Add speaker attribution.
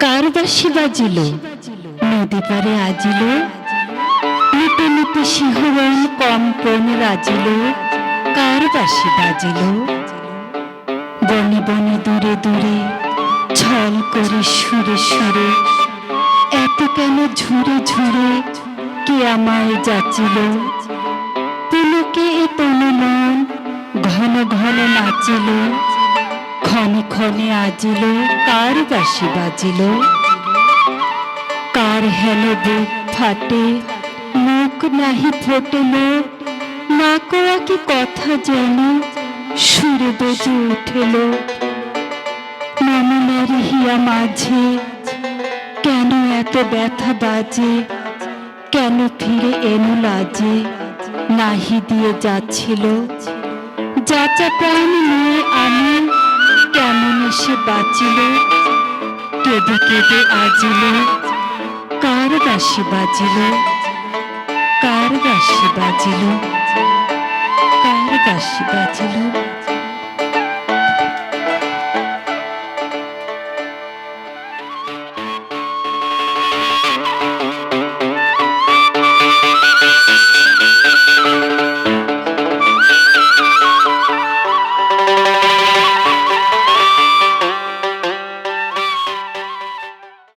Speaker 1: বাজিল? নদী পারে আজিল। নিতে নিতে শিহরণ কম্পন রাজিল। কার বাসি বাজিল? বনে বনে দূরে দূরে, ছল করে সুরে সুরে, এত কেন ঝুরে ঝুরে কে আমায় যাচিল? পুলকে এ তনু মন ঘন ঘন নাচিল। ক্ষণে আজিল, কার বাসি বাজিল? কার হেল বুক ফাটে, মুখ নাহি ফোটেল? না করা কি কথা যেন, সুরে বেজে উঠেল। নমনারি হিয়া মাঝে, কেন এত ব্যথা বাজে? কেন ফিরে এনো লাজে? নাহি দিয়ে যাচ্ছিল। যাচা প্রাণ নিয়ে আমি কেমন এসে বাঁচিল কেঁদে কেঁদে আজিল? কার দাসে বাজিল? কার দাসে বাজিল? কার দাসে বাজিল?